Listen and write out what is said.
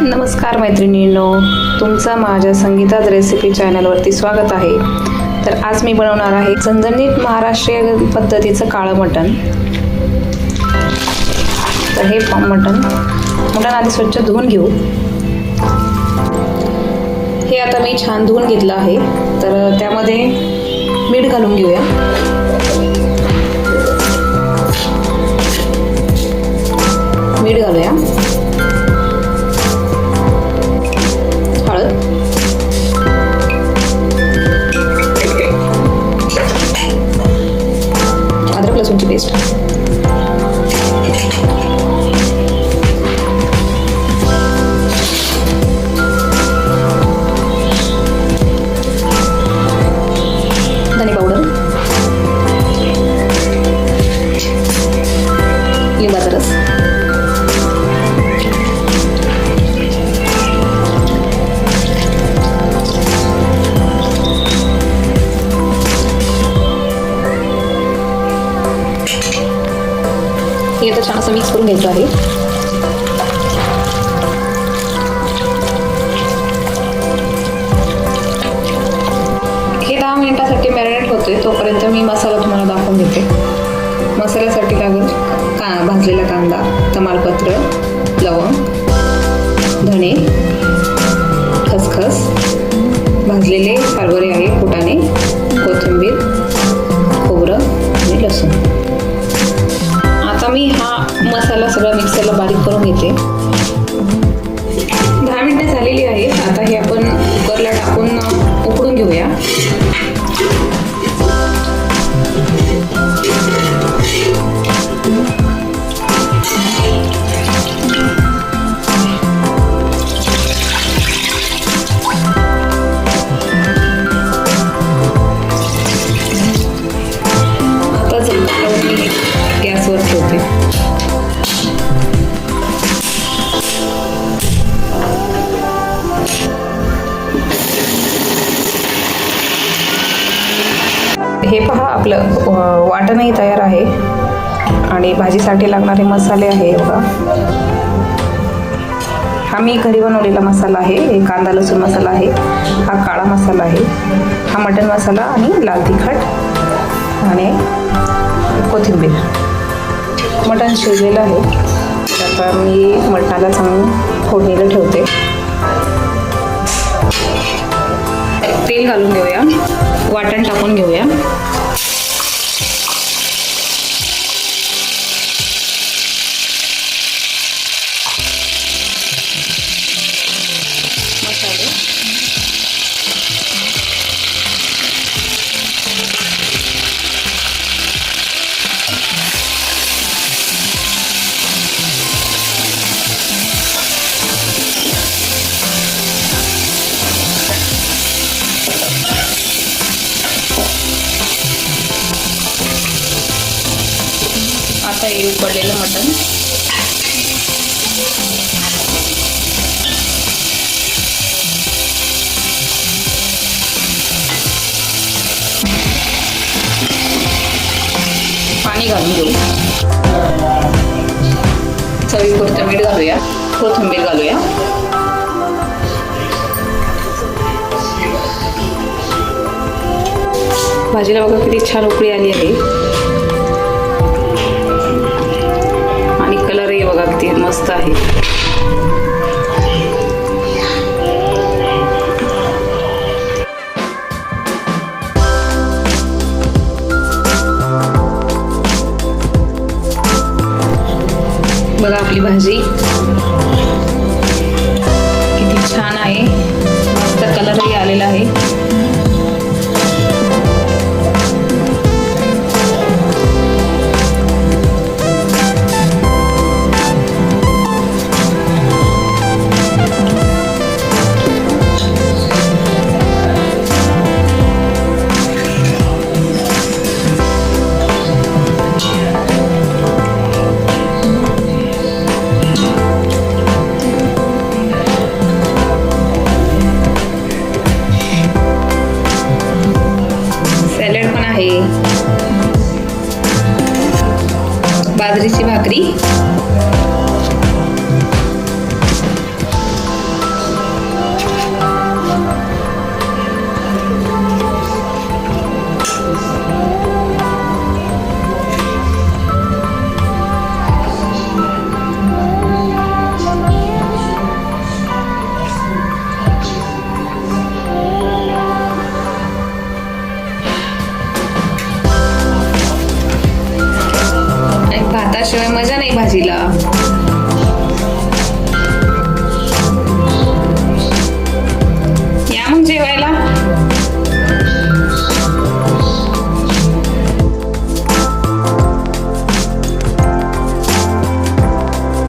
नमस्कार मैत्रिणींनो तुमचं माझ्या संगीतात रेसिपी चॅनलवरती स्वागत आहे. तर आज मी बनवणार आहे झणझणीत महाराष्ट्रीय पद्धतीचं काळं मटण. तर हे मटण मटण आधी स्वच्छ धुवून घेऊ. हे आता मी छान धुवून घेतलं आहे. तर त्यामध्ये मीठ घालून घेऊया. मीठ घालूया. हे आता छान असं मिक्स करून घ्यायचं आहे. हे दहा मिनिटासाठी मॅरिनेट होते तोपर्यंत मी मसाला तुम्हाला दाखवून देते. मसाल्यासाठी लागेल. का भाजलेला कांदा तमालपत्र लवंग धणे खसखस भाजलेले हरभरे Guess what's up? हे पहा आपलं वाटणही तयार आहे. आणि भाजीसाठी लागणारे मसाले आहे हे बघा. हा मी घरी बनवलेला मसाला आहे. हे कांदा लसूण मसाला आहे. हा काळा मसाला आहे. हा मटण मसाला आणि लाल तिखट आणि कोथिंबीर. मटण शिजलेलं आहे. तर आता मी मटणाला चांगलं फोडणीला ठेवते. तेल घालून देऊया. वाटण टाकून घेऊया. आता हे उकडलेलं मटण. पाणी घालून घेऊ. चवीपुरतं मीठ घालूया. कोथिंबीर घालूया. भाजीला बघा किती छान उकळी आली आहे. किती मस्त आहे बघा आपली भाजी ज्वारीची भाकरी तिखटाशिवाय मजा नाही भाजीला.